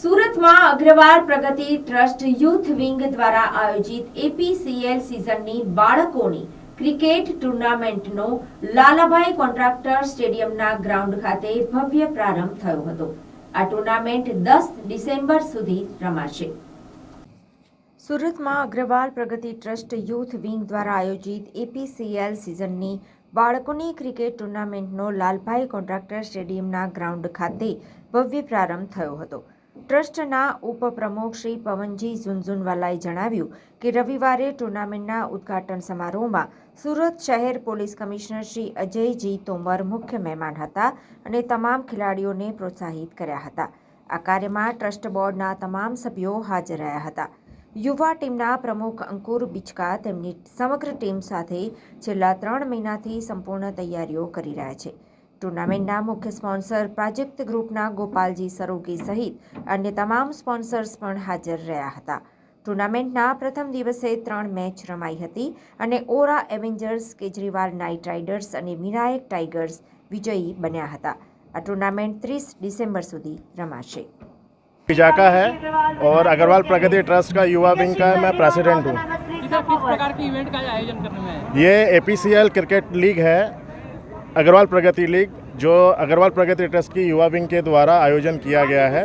સુરતમાં Agarwal Pragati trust youth wing દ્વારા આયોજિત એપીસીએલ સિઝનની બાળકોની ક્રિકેટ ટુર્નામેન્ટનો લાલાભાઈ કોન્ટ્રાક્ટર સ્ટેડિયમના ગ્રાઉન્ડ ખાતે ભવ્ય પ્રારંભ થયો હતો. આ ટુર્નામેન્ટ દસ ડિસેમ્બર સુધી રમાશે. સુરતમાં Agarwal Pragati trust youth wing દ્વારા આયોજિત એપીસીએલ સિઝનની બાળકોની ક્રિકેટ ટુર્નામેન્ટનો લાલભાઈ કોન્ટ્રાક્ટર સ્ટેડિયમના ગ્રાઉન્ડ ખાતે ભવ્ય પ્રારંભ થયો હતો. ટ્રસ્ટના ઉપપ્રમુખ શ્રી પવનજી ઝુનઝુનવાલાએ જણાવ્યું કે રવિવારે ટુર્નામેન્ટના ઉદ્ઘાટન સમારોહમાં સુરત શહેર પોલીસ કમિશનર શ્રી અજયજી તોમર મુખ્ય મહેમાન હતા અને તમામ ખેલાડીઓને પ્રોત્સાહિત કર્યા હતા. આ કાર્યમાં ટ્રસ્ટ બોર્ડના તમામ સભ્યો હાજર રહ્યા હતા. યુવા ટીમના પ્રમુખ અંકુર બિચકા તેમની સમગ્ર ટીમ સાથે છેલ્લા ત્રણ મહિનાથી સંપૂર્ણ તૈયારીઓ કરી રહ્યા છે. ટુર્નામેન્ટના મુખ્ય સ્પોન્સર પ્રાજક્ત ગ્રુપના ગોપાલજી સરોગી સહિત અન્ય તમામ સ્પોન્સર્સ પણ હાજર રહ્યા હતા ટુર્નામેન્ટના પ્રથમ દિવસે ત્રણ મેચ રમાઈ હતી અને Aura avengers Kejriwal knight riders અને વિનાયક ટાઇગર્સ વિજયી બન્યા હતા આ ટુર્નામેન્ટ ત્રીસ ડિસેમ્બર સુધી રમાશે पिजाका है और अग्रवाल प्रगति ट्रस्ट का युवा विंग का मैं प्रेसिडेंट हूँ इधर किस प्रकार के इवेंट का आयोजन करने में है ये ए क्रिकेट लीग है अग्रवाल प्रगति लीग जो अग्रवाल प्रगति ट्रस्ट की युवा विंग के द्वारा आयोजन किया गया है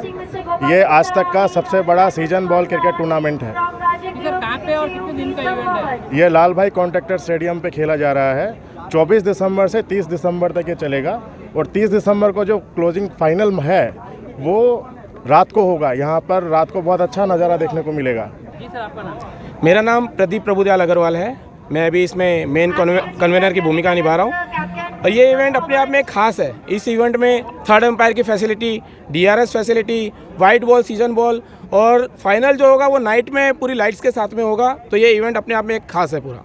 ये आज तक का सबसे बड़ा सीज़न बॉल क्रिकेट टूर्नामेंट है। इधर कहाँ पे और कितने दिन का इवेंट है? ये लाल भाई कॉन्ट्रैक्टर स्टेडियम पे खेला जा रहा है। 24 दिसंबर से 30 दिसंबर तक ये चलेगा और 30 दिसंबर को जो क्लोजिंग फाइनल है वो रात को होगा। यहाँ पर रात को बहुत अच्छा नज़ारा देखने को मिलेगा। जी सर आपका नाम? मेरा नाम प्रदीप प्रभुदयाल अग्रवाल है। मैं अभी इसमें मेन कन्वेनर की भूमिका निभा रहा हूँ। और ये इवेंट अपने आप में खास है। इस इवेंट में थर्ड एम्पायर की facility DRS facility white ball season ball और फाइनल जो होगा वो नाइट में पूरी लाइट्स के साथ में होगा। तो ये इवेंट अपने आप में एक खास है पूरा।